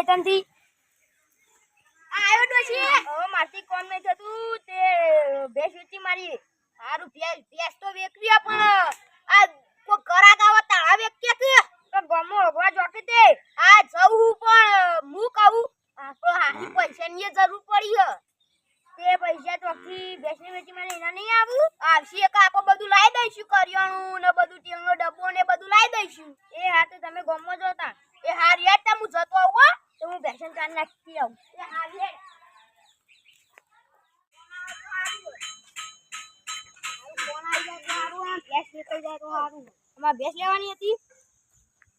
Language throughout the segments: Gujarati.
હેતનથી આયો ડોશી હવે મારથી કોમ નહીં થતું તે ભેંસ વેચી મારી. સારું ભેંસ તો વેચવી હે પણ આ કોઈ ગરાક આવે તાળા વેચીએ કે તો ગમો હોગવા જોકે તે આ જવું પણ હું કહું આપણો હાથી પૈસાની જરૂર પડી હે તે પૈસા ચોકથી ભેંસને વેચી મારે એના નહીં આવું આવશે એક આપણે બધું લાવી દઈશું કરિયાણું ને બધું તેલનો ડબ્બો ને બધું લાવી દઈશું એ હા તો તમે ગમો જોતા એ હાર યાદ તા હું જતો આવું હો. તો હું ભેંસન ભેંસ લેવાની હતી?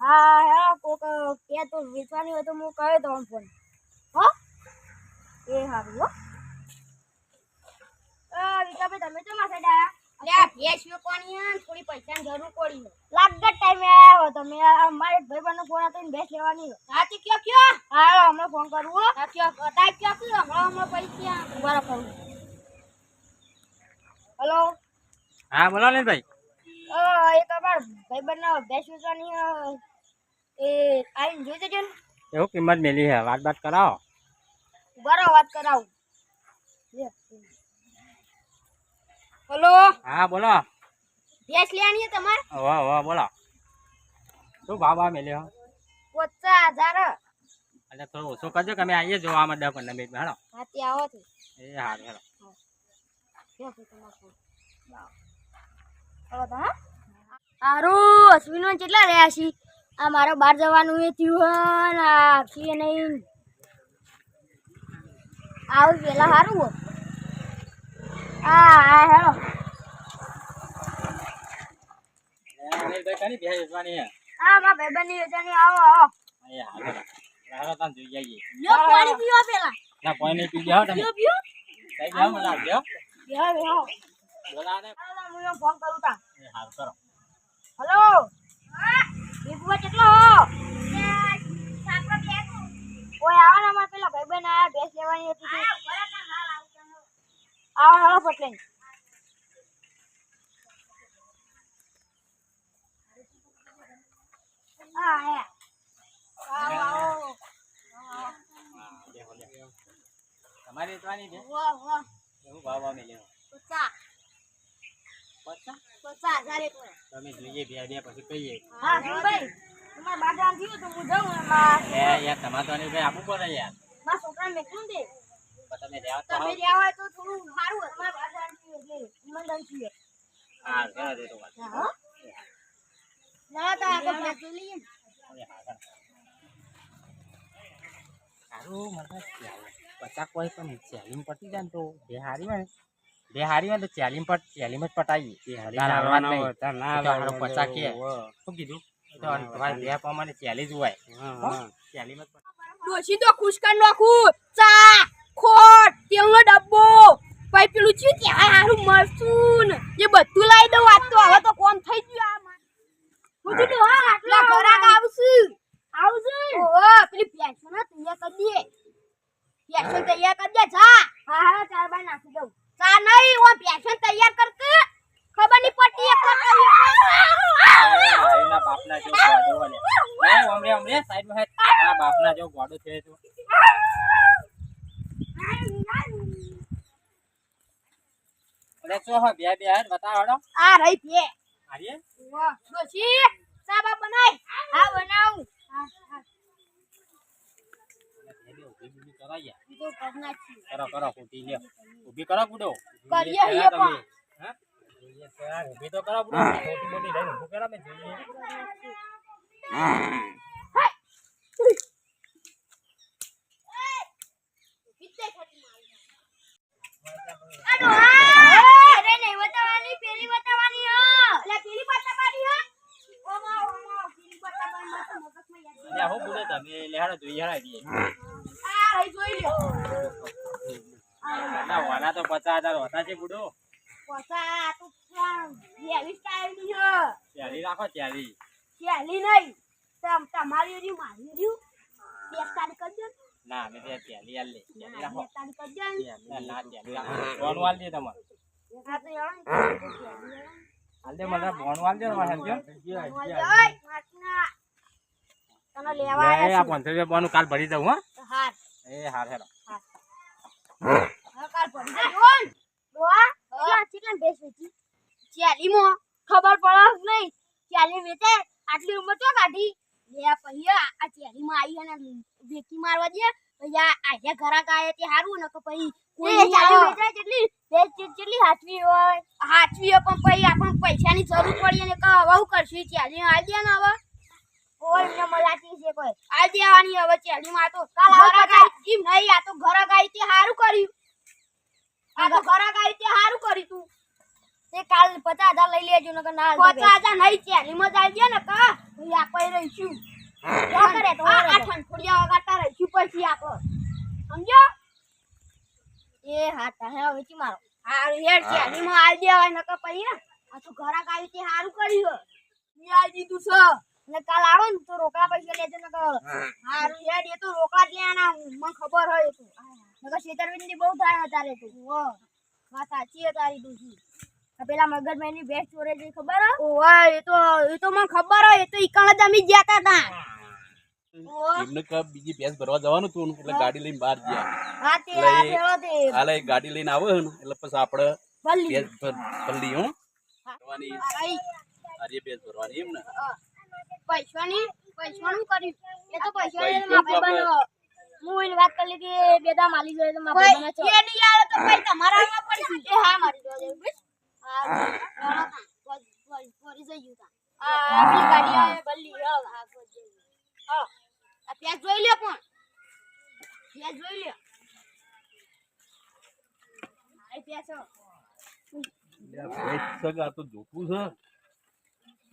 હા હા કોક કે તો વેચવાની હોય તો હું કહ્યો તો ફોન. હો? એ સારું હો. વિકાભાઈ તમે તો માથે ડાયા અરે આ ભેંસ વેચવાની થોડી પૈસાની જરૂર પડી લાગત ટાઈમે તમે અમારે ભાઈબંધનો ફોન હતો ને ભેંસ લેવાની. છે હા કયો કયો? હા હમણાં ફોન કરું હો. કયો કયો? કયો કયો? હમણાં હમણાં પૈસા ઊભા ફોન હેલો? હા બોલો ને ભાઈ. એક એ તમાર ભાઈબંધનો ભેંસ વેચવાની. એ આવીને જોઈ દેજો ને. એવું કિંમત મેલી હે વાત વાત કરાવો. ઊભા વાત કરાવું. હેલો? હા બોલો. ભેંસ લેવાની છે તમારે? વાહ વાહ બોલો. શું ભાવ ભાવ મેલ્યો પચાસ હજાર. એટલે થોડો ઓછો કરજો કે અમે આવીએ જોવા આમાં દસ પંદર મિનિટ હેડો હાથી આવો છે. એ સારું હેલો. હારું અશ્વિનો કેટલા રહ્યા છે? આ મારો બહાર જવાનું એ થયું આ આખી નહીં. આવું પેલા સારું હા. હા હેલો. ભાઈ કની ભેંસ વેચવાની હા આવો આવો. જોઈ લ્યો પાણી પીવા પેલા. ના કોઈ પી જાઓ તમે. પીઓ પીઓ. કઈ જાઓ મને આવજો પીવા પીવા બોલા ને. ફોન કરું તા એ કરો. હલો? વિભુઆ કેટલો હો? ઓય આવો ને અમારે પેલા ભાઈબંધ આયા ભેંસ લેવાની હતી. આવો હાલો પટલે આયા આવો આવો તમારી વેચવાની છે વાહ વાહ એવું ભાવ ભાવ મેલ્યો પચાસ પચાસ પચાસ હજાર એક તમે જોઈએ બે બે પછી કહીએ હા. સુનભાઈ તમારે બાજાર થયું તો હું. જાઉં ને યાર તમારે તો અનિલભાઈ આપવું પડે યાર મારા છોકરાને મેકલું દે તમે તો તમે. તો થોડું સારું હોય બાજાર થયું એટલે ઈમાનદાર છીએ હા ઘણા દે તો વાત હા ના. તો આપણે લઈએ ને. એ હારું. હારું મને પચાસ કોઈ પણ ચેલીમ પટી જાય ને તો બે હારી હોય બે હારી હોય તો ચેલીમ પટ ચેલીમ જ હારો પચાસ કે. શું કીધું? તમારે બે પ્રમાણે ચાલીસ હોય. હો? જ ડોશી તો ખુશ કરી નાખું. ચા ખોટ તેલનો ડબ્બો. પછી પેલું ચી ત્યાં હારું મરચું ને. એ બધું લાવી દઉં. આજ તો હવે તો કોમ થઈ ગયું આ મારે. હું. હા આટલા ખોરાક આવશે આવશે ઓહો પેલી ભેંસો ને તૈયાર કરી દે ભેંસો તૈયાર કરી દે જા હા હા ચાર બાર નાખી દઉં ચા નહીં હું ભેંસો તૈયાર કરકે ખબર નહીં પડતી એક વાર કરી એ હારીના બાપના જેવો ગોડો હોય ને. અમરે ઓમરે સાઈડમાં હેઠ. આ બાપના જો ગોડો છે તો. અરે શું હો બે બે હેડો. આ રહી બે? વાહ ડોશી ચા બા બનાય. હા બનાવું. હા હા કરી કરો કરો કુટી લ્યો. ઊભી કરો કુડો કરીએ. હા? જોઈએ તો ઊભી તો કરો કુડો મોટી મોટી લઈને ઊભું કરો ને જોઈએ આડો હા અરે નહીં બતાવવાની પેલી બતાવવાની હા એટલે પેલી બતાવવાની હા ઓમો ઓમો પેલી બતાવવાની માથે મગજમાં યાદ અલ્યા તમે જોઈએ હેડા દઈએ. આ જોઈ લ્યો. ના વાના તો પચાસ હતા છે તું સ્ટાઈલની હે. ચાલી રાખો ચાલી. શેલી નહીં. તમ તમારી રહ્યું મારી કરજો ના. અમે ત્યાં ચાલી હાલ લે રાખો. બે કરજો ના. ના રાખો. વાલ દે તમારે. આ તો ને. દે મને બોન દે મારે સમજો. તને લેવા લે, આ આવ્યા પાંચસો રૂપિયા બોનું કાલ ભરી દઉં હો. હાર. એ હાર હેરો. કાલ પડી જાય દોઆ કેટલા કેટલા ભેંસ વેચી? ચાલીમાં. ખબર પડે નહીં. ચાલી વેચે આટલી ઉંમર તો કાઢી? લે આ પછી આ ચાલી માં આવી અને વેકી મારવા દે. પૈયા આજે ઘરાક આયે તે હારું ને કે પછી કોઈ ચાલી વેચાય કેટલી ચે- કેટલી હાચવી હોય. હાચવી હોય પણ પછી આપણને પૈસાની જરૂર પડી અને કે હવે હું કરશું? ચાલી આલ દે ને હવે. કોઈ એમને મલાતી છે કોઈ. આજે આની હવે ચાલીમાં માં તો ઘરાક આઈ એમ નહીં આ તો ઘરાક આઈ તે હારું કર્યું. આ તો ઘરાક આઈ તે હારું કર્યું તું. તે કાલ 50000 લઈ લેજો નકર ના 50000 નહીં ચાલીમાં જ આલ દે ને કા? પછી કરે તો આ આ વગાતા રહી છું પછી આપણે સમજો? એ હા તાહે વેચી મારો? હારું હેડ ચાલીમાં આલ દેવાય નકર પછી ને. આ તો ઘર આવી તે હારું કર્યું મેં આલ દીધું છે ને કાલ આવો ને તો રોકડા પૈસા લેજો ને હારું હેડ એ તો રોકડા જ લેવાના મને ખબર હોય તો. નકર બહુ થાય અત્યારે તો. હો વાત સાચી છે તારી આ પેલા મગજમારી ની બેસ્ટ ચોરે છે ખબર હે? ઓય એ તો એ તો મને ખબર હોય એ તો ઈકણ જ અમે ગયા તા એમને કે બીજી ભેંસ ભરવા જવાનું હતું એટલે ગાડી લઈને બહાર ગયા. તે તે. હાલે ગાડી લઈને આવે ને એટલે પછી આપણે ભલ્લી. ભર- હો. ભરવાની. આજે ભેંસ ભરવાની એમ ને. પૈસાની પૈસાનું કર્યું એ તો પૈસા પૈસો લઈને માપે તો આપણે- બનો. હું એની વાત કરી લીધી બે દા માલી જોઈએ તો માપે બનો છો. એ નહીં આવે તો ભાઈ તમારા આમાં પડશે એ હા મારી દો હા ફરી જઈ ગયું આ આપણી ગાડી આવે બલ્લી હા હા હા આ પ્યાજ જોઈ લ્યો પણ. ત્યાં જોઈ લ્યો. આ ત્યાં છે. તો જોતું છે પ્યાજ છે. આ કોઈ આપણે જોઈ બોઈ નહીં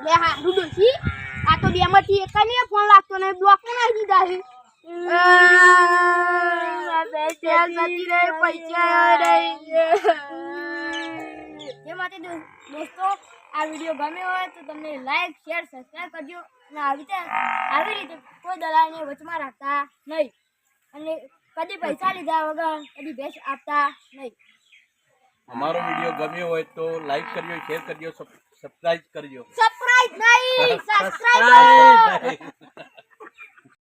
એટલે હારું ડોસી આ તો બે માંથી એક ને ફોન લાગતો નહીં બ્લોક નાખી દીધા છે. દોસ્તો આ વીડિયો ગમ્યો હોય તો તમને લાઈક શેર સબસ્ક્રાઈબ કરજો. અને આવી રીતે આવી રીતે કોઈ દલાલને વચમાં રાખતા નહીં. અને કદી પૈસા લીધા વગર કદી ભેસ આપતા નહીં. અમારો વીડિયો ગમ્યો હોય તો લાઈક કરજો શેર કરજો સબસ્ક્રાઇબ કરજો. સબસ્ક્રાઇબ નહીં સબસ્ક્રાઇબ